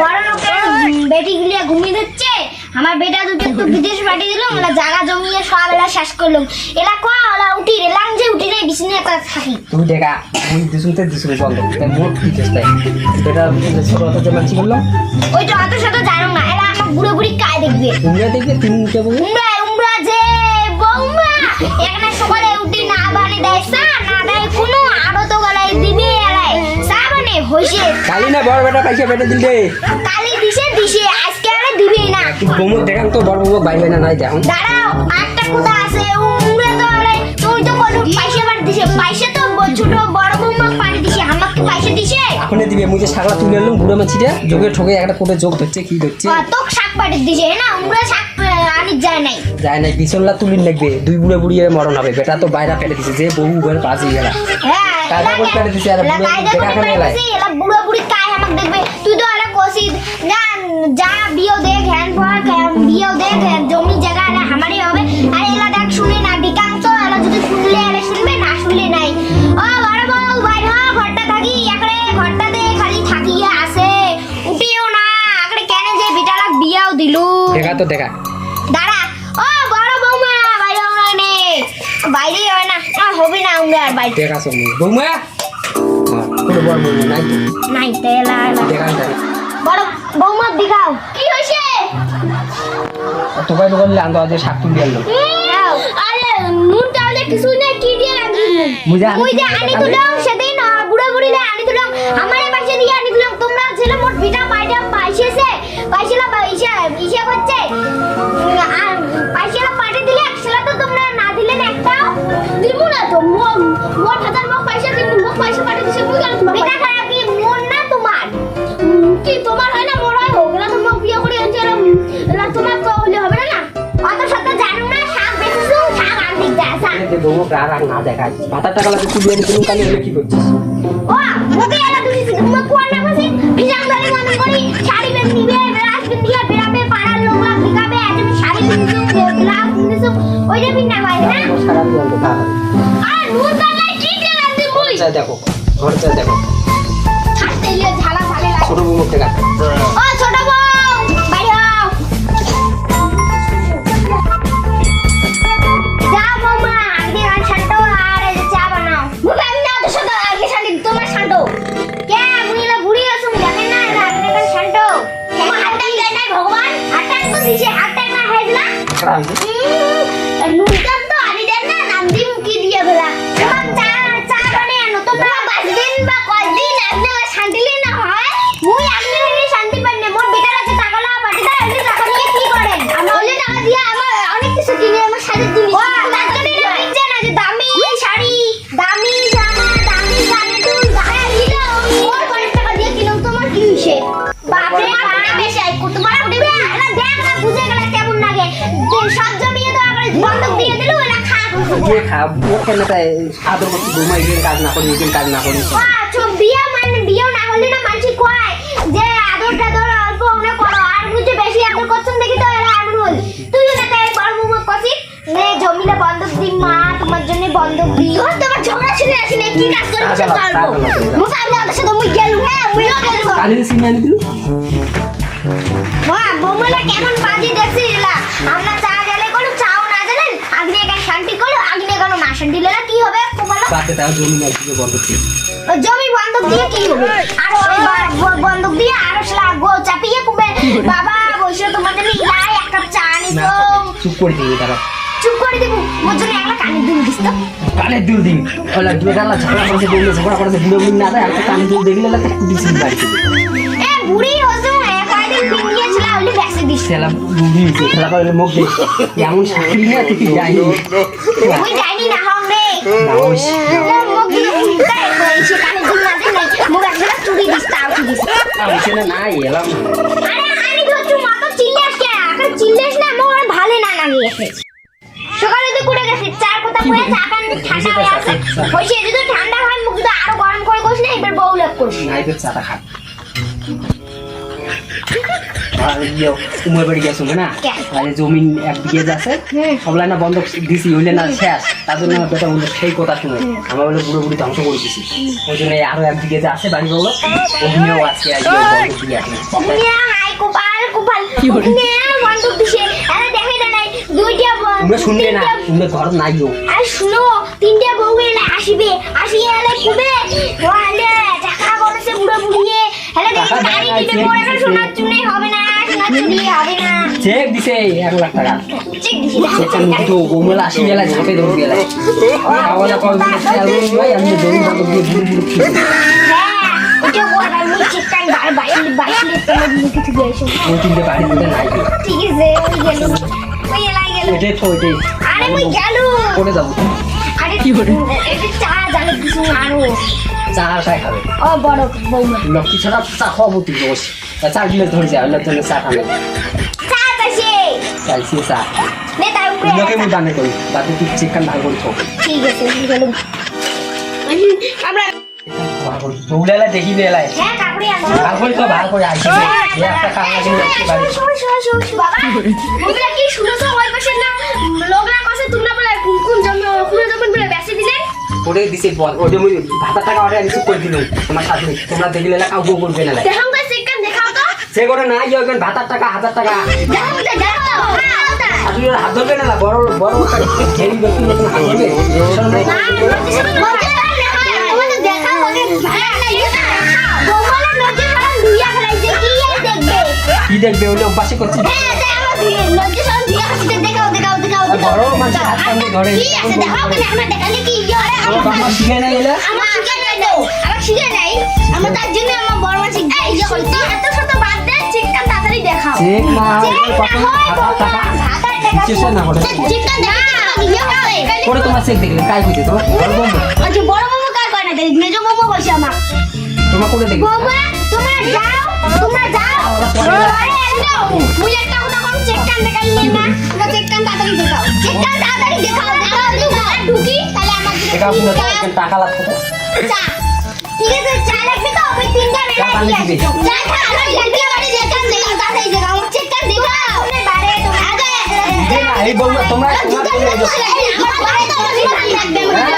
বড় লোকের বেটি গুলিয়া ঘুমিয়ে দিচ্ছে আমার বেটা দুটো একটু বিদেশ পাঠিয়ে দিলাম জায়গা জমিয়ে সব এলা শেষ করলাম। এলা ওলা উঠি রেলাম যে উঠি বিছনে একটা থাকি। তুই দেখা মুই তাই মোট কি চেষ্টা বেটা ছোট হাতে যে মানছি বলল। ওই তো অত শত জানো না এলা আমার বুড়ো বুড়ি কায় দেখবে। তোমরা দেখবে তিন কে বলব উমরা উমরা যে বৌমা। এখানে সকালে উঠি বানে না দেয় কালি না বড় বেটা পাইছে বেটা দিল রে কালি দিছে দিছে আজকে আর দিবেই না। দেখান তো বড় বাইবে না নাই দেখুন। দাঁড়াও কথা আছে উমরা তো আরে তুই তো বলো পয়সা বাড়ি দিছে। পয়সা তো ছোট বড় পাড়ি দিছে। আমাকে পয়সা দিছে? দিবে শাকলা তুলে এলাম বুড়ো মাছিটা যোগে ঠকে একটা কোটে যোগ ধরছে কি ধরছে? কত শাক পাড়ি দিছে না? উমরা শাক আহ, আনি যায় নাই। যায় না বিছনলা তুলিন লাগবে। দুই বুড়ে বুড়িয়ে মরণ হবে। বেটা তো বাইরে ফেলে দিছে যে বহু ঘর গেলা হ্যাঁ কায়দা করে পেরে দিছে, আর বুড়ো বুড়ো কায় আমাকে দেখবে। তুই তো এলা কষি যা যা বিয়েও দেখ হ্যান পর বিয়েও দেখ জমি জায়গা এলা আমারই হবে। আর এলা দেখ শুনে না বিকাংশ এলা যদি শুনলে এলা শুনবে না শুনলে নাই। ও বড় বউ বাইর হ ঘরটা থাকি একড়ে ঘরটাতে খালি থাকিয়ে আসে। উঠিও না আকড়ে কেন যে বিটালাক বিয়াও দিলু দেখা তো দেখা। হবে না আমরা আর বাইরে। দেখা সব বৌমা? হ্যাঁ, কোনো বড় বৌমা নাই তো? নাই তেলা দেখা বড় বৌমা দিঘাও কি হইছে? তোকাই দোকান আন্দো আজ শাক তুলে আনলো আরে নুন তাহলে কিছু না কি দিয়ে রাখবি মুজা মুজা আনি- তো যে বৌমা রাগ রাগ না দেখা পাতার টাকা লাগে তুলে আনি তুমি কালি কি করছিস? ও মুখে এলা তুমি তুমি কোন না বসে ভিজাং ধরে মন করি শাড়ি বেন নিবে ব্লাউজ পিন দিয়ে বেরাবে পাড়ার লোকরা আজ আমি শাড়ি পিনছো ব্লাউজ পিনছো ওই যে পিন না? ভাই না সারা দিয়ে আনতে খা আর নুন কালাই কি কে রাখতে মুই যা দেখো ঘর যা দেখো। লিয়ে ঝালা ঝালে লাগে ছোট বৌমা দেখা ও কেন তাই আদর করছি বৌমা এদিন কাজ না করি এদিন কাজ না করি। আচ্ছা বিয়ে মানে বিয়ে না হলে না মানসি কয়? যে আদর টাদর অল্প আমরা করো আর বুঝে বেশি আদর করছেন দেখি তো এরা আদর হল তুই না তাই বড় মুখ কসি নে জমিলে বন্ধক দি মা তোমার জন্য বন্ধক দি ও তোমার ঝগড়া ছেড়ে আসি না কি কাজ করছিস টাকা করব দাও, মুখ আমি ওদের সাথে মুই গেলু হ্যাঁ মুইও গেলু কালি সিনে আনি দিল? মা বৌমালা কেমন বাজি দেখছি এলা আমরা চা গেলে কোনো চাও না জানেন আগ্নে কেন শান্তি করো আগ্নে কেন না কি হবে? তোমার তাতে তাও জমি না দিকে বন্ধ করে ও জমি বন্ধক দিয়ে কি হবে? আর ওই বন্ধক দিয়ে আর সেলা গো চাপিয়ে কুবে। বাবা বসে তোমার জন্য ইলাই এক কাপ চা না আনিছো চুপ করে দিবি তারা চুপ করে দিব? মোর জন্য একটা কানে দুল দিস তো। কালে দুল দিন ওলা বেটালা ঝগড়া করেছে বললে ঝগড়া করেছে বুড়ো বুড়ি না দেয় আর তো কানে দুল দেখলে লাগে কুটি সিল বাড়ি এ বুড়ি হসু এ কয়দিন দিন গিয়েছিল ওলি বেসে দিস। সেলা বুড়ি খেলা করে মুখ দেখ এমন সাক্ষী না থেকে যাই ওই যাইনি না না কইছে না এলাম আমি ধরছু চিল্লাস কে এখন চিল্লাস না আমার ভালো না সকালে তো কুড়ে গেছে চার কথা কয়ে চা ঠান্ডা হয়ে আছে হইছে যদি ঠান্ডা হয় মুখ তো আরও গরম করে না এবার বউ লাগ নাইবের চাটা খা ইয়ে উমের বাড়ি গেছো না? আর এই জমিন এক বিঘে যাচ্ছে হুম। সবলাই না বন্ধক দিছি হইলে না শেষ। তার জন্য আমার বেটা বলল সেই কথা শুনে আমার বলে বুড়ো বুড়ি ধ্বংস করে দিছি। ওই জন্য আরও এক বিঘে যে আছে বাড়ি বলো ওখানেও বন্ধক দিয়ে আসলে বন্ধুক দিছে। আরে দেখে না নাই দুইটা তোমরা শুনবে না তোমরা ঘর নাই গো আর শুনো তিনটে বউ এলে আসবে। আসিয়ে এলে কুবে? ওয়ালে টাকা বলেছে বুড়ো বুড়িয়ে। হেলে দেখি গাড়ি সোনার চুনি হবে না। চেক দিছে এক লাখ টাকা। চেক দিছি। সেটা মুখে তো গোমেলা আসি গেলে ঝাঁপে ধরে গেলে। খাওয়া দিলে খেয়াল ভাই আমি দৌড় বান্ধব দিয়ে বুড়ো বুড়ো তো চা খাবে। ও বড় বৌমা। লক্ষ্মী ছাড়া চা খাওয়াবো তুই রোজ তা চা গিলে ধরে যায় ওই চা খাবে। চা আছে চাইছি চা। নে তার উপরে লোকে মুই দানে করি তাতে তুই চিকেন ঢাল করে ঠিক আছে গেল আমরা দৌড়ালে দেখি বেলায় হ্যাঁ কাপড়ে আনছো ভালো তো ভালো করে আসি একটা কামড়া কিন্তু রাখতে পারি বাবা ওগুলা কি শুনেছো ওই পাশে না? লোকরা কসে তোমরা বলে কোন কোন জমি কোন জমি বলে বেচে দিলেন ওরে দিছে বল ওরে মুই ভাতার টাকা ওরে কিছু করে দিল তোমার সাথে। তোমরা দেখিলে না কাউ করবে না দেখাও তো সিক্কা দেখাও তো সে করে না ইয়ে ওখানে ভাতার টাকা হাজার টাকা। হাত ধরবে না বড় বড় ঘেরি ব্যক্তি নতুন হাত নাই। কি দেখবে? ওলে অভ্যাসে করছি। বড় মানুষের হাত কামড়ে ধরে। ও বাবা শিখে না এলে দেখাও। চেক না কত হাজার টাকা চেষ্টা না করে করে তোমার চেক দেখলে কাই কইছে তোমার বড় বন্ধু আচ্ছা বড় মামা কার কয় না দেখি? মেজো মামা কইছে আমার। তোমার করে দেখবে বাবা তোমরা যাও তোমরা যাও। মুই একটা কথা কোন চেক কান দেখাইলে না তোমরা চেক কান তাড়াতাড়ি দেখাও। চেক কান তাড়াতাড়ি দেখাও। দেখাও দেখাও ঢুকি তাহলে আমার এটা আপনার তো এখানে টাকা লাগতো চা ঠিক আছে চা লাগবে তো আমি তিনটা দিয়ে চা খা বাড়ি আমার চেক আগে এই তোমরা তোমার। আমার তো হ্যাঁ,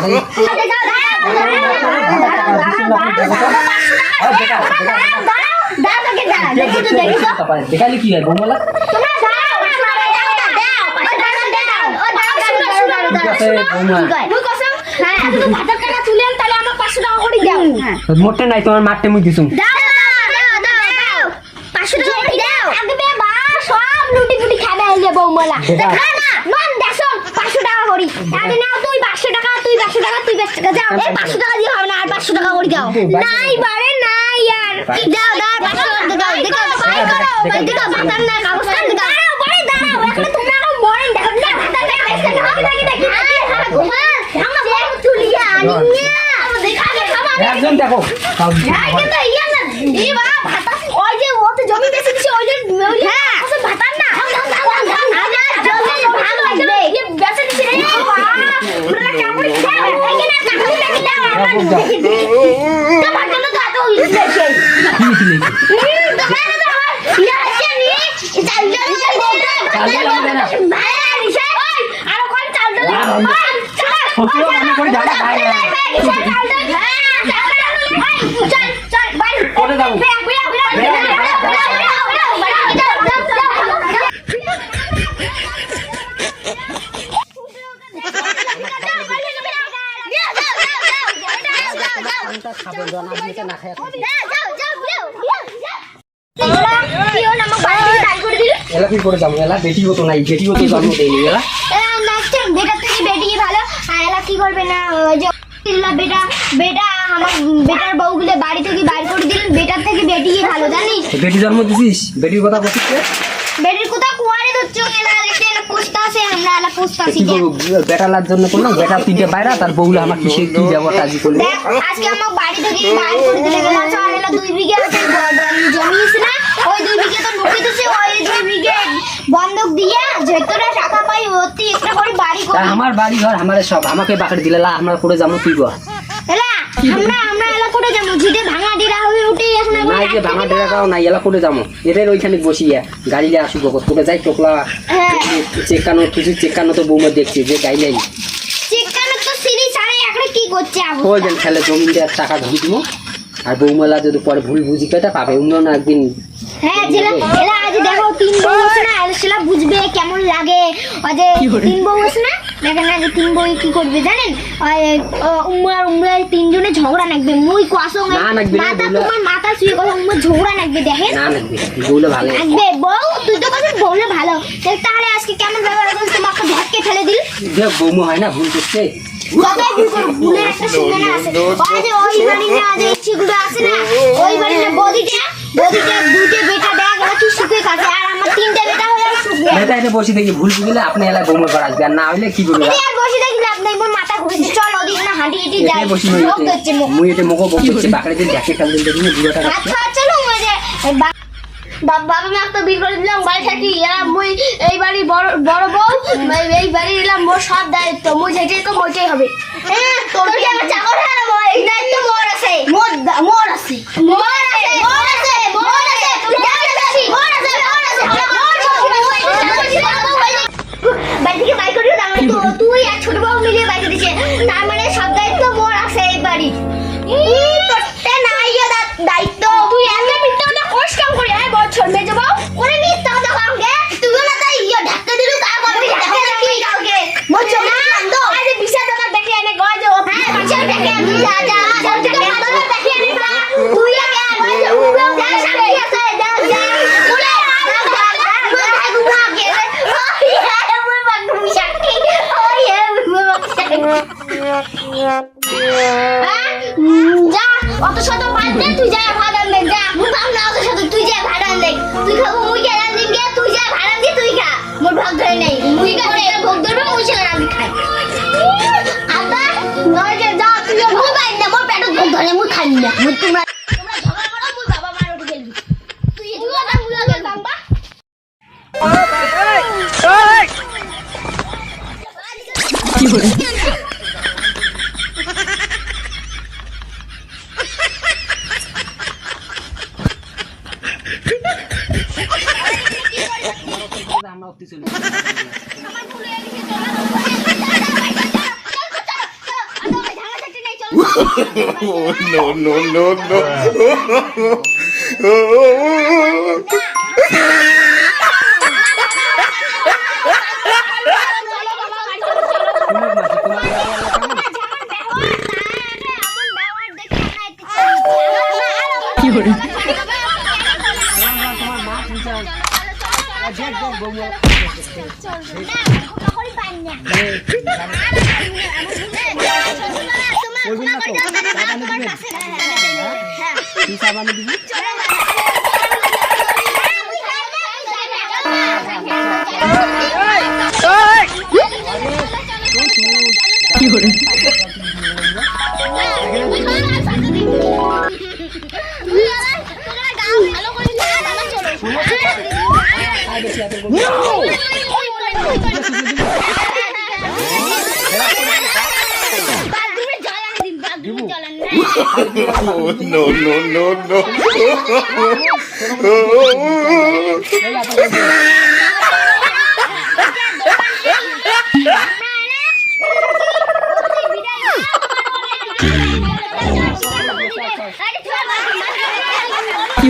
হ্যাঁ। হ্যাঁ। দেখালে কি হয় বৌমালা ঠিক আছে বৌমা মোটে নাই তোমার মারতে মুই দিছুম দেখাও। পাঁচশো টাকা করি আরে নাও তুই পাঁচশো টাকা তুই পাঁচশো টাকা তুই পাঁচশো টাকা পাঁচশো টাকা দিয়ে না আর পাঁচশো টাকা করে যাও নাই বারে নাই আর যাও দাও পাঁচশো টাকা দাও না কাগজ দাঁড়াও বারে দাঁড়াও এখন তোমরা আমার মরেন দেখো না ভাতার না কাগজ কান দেখাও দেখি দেখি আরে ঘুমান আমরা বড় তুলিয়া আনিয়া দেখা দেখা একজন দেখো। হ্যাঁ ওই যে ওতে জমি বেশি দিছে ওই যে ওই ভাতার না আমার তো মানে ইয়া করে যাব করে যাব। কোনটা খাবে জানা না খায় খাবে। এলা কি করে যাব এলা বেটি হতো নাই বেটি হতো জন্ম দেয়নি এলা বেটা থেকে বেটি ভালো কি করবে না? বেটা বেটা আমার বেটার বউগুলো বাড়ি থেকে বাইর করে দিলেন বেটার থেকে বেটি ভালো জানিস? বেটি জন্ম দিছিস? বেটির কথা বলছিস বেটির কোথা কুয়ারে ধরছো এলা দেখতে এলা আছে আমরা এলা আছি বেটালার জন্য করলাম বেটা তিনটে বাইরা তার বউলা আমার কিসে কি ব্যবহার কাজি দেখ আজকে আমার বাড়ি থেকে বাইর করে দিলে গেল আর এলা দুই বিঘে আছে জমি আছে না? ওই দুই বিঘে তো ঢুকে দিছে ওই দুই বিঘে বন্ধক দিয়ে যেতটা টাকা পাই ওতে একটা করে বাড়ি তা আমার বাড়ি ঘর আমার সব আমাকে বাকড়ে দিলে লা আমরা করে যাব তুই গো এলা আমরা আমরা এলা করে যাব জিদে ভাঙা দিরা হবে উঠে এখন না নাই যে ভাঙা নাই এলা করে যাব। এদের ওইখানে বসিয়া গাড়িলে আসুক করে যাই টোকলা হ্যাঁ। চেকানো কিছু চেকানো তো বৌমা দেখছি যে গাড়ি নাই। চিকেন তো সিরি সারে এখন কি করছে আবু? ওই দেন খেলে জমি দেওয়ার টাকা দিব আর বৌমালা যদি পরে ভুল বুঝি কেটা পাবে? অন্য না একদিন হ্যাঁ দেখো তিন বউ আছে না বুঝবে কেমন লাগে। যে তিন বউ আছে না? দেখেন না যে তিন বউ কি করবে জানেন? ওই উমর উমরা তিনজনে ঝগড়া মুই কোয়াসো মাথা তোমার মাথা শুয়ে কথা উমর ঝগড়া দেখেন? বউ তুই তো কথা বললে ভালো। তাহলে আজকে কেমন ব্যবহার করছিস তোমাকে ঝটকে ফেলে দিল। হয় না ভুল করছে? ভুলের একটা সীমানা আছে। ওই যে ওই বাড়ি না যে ইচ্ছেগুলো আছে না? ওই বাড়ি না বদিটা বদিটা দুটো বেটা দেখ ওরা কি সুখে কাছে আর আমার তিনটা বেটা হলে সুখে বেটা এটা বসে দেখি ভুল বুঝলে আপনি এলাকায় বৌমা করা আসবে আর না হলে কি করবে আর বসে দেখলে আপনার মোর মাথা ঘুরেছে চল ওদিকে না হাঁটি হেঁটে যাই। এটাই বসি লোক ধরছে মুখ। মুই এটা মুখো বক করছি বাকড়ে দিন দেখে কাল দিন দেখি বুড়োটা কাটছে। আচ্ছা চলো ওই যে এই বা- বা- বাবা মা তো বিল করে দিলাম বাড়ি থাকি। এরা মুই এই বাড়ি বড় বড় বউ এই- বাড়ি এলাম মোর সব দায়িত্ব। মুই যেটাই তো মোটাই হবে। হ্যাঁ তোর কি আমার চাকর হ্যাঁ মোর এই দায়িত্ব মোর আছে। মোর মোর আছে। মোর আছে মোর আছে। মোর যা অত শত বাদ দে তুই যা ভাড়া দে যা মুই ভাব না অত শত তুই যা ভাড়া দে তুই খাব মুই কে রান্ধি গে তুই মোর ভাগ কে ভোগ মোর ভোগ ঝগড়া Oh, no, no, no, no. কি সাবানে দিবি। Oh, no, no, no, no. কি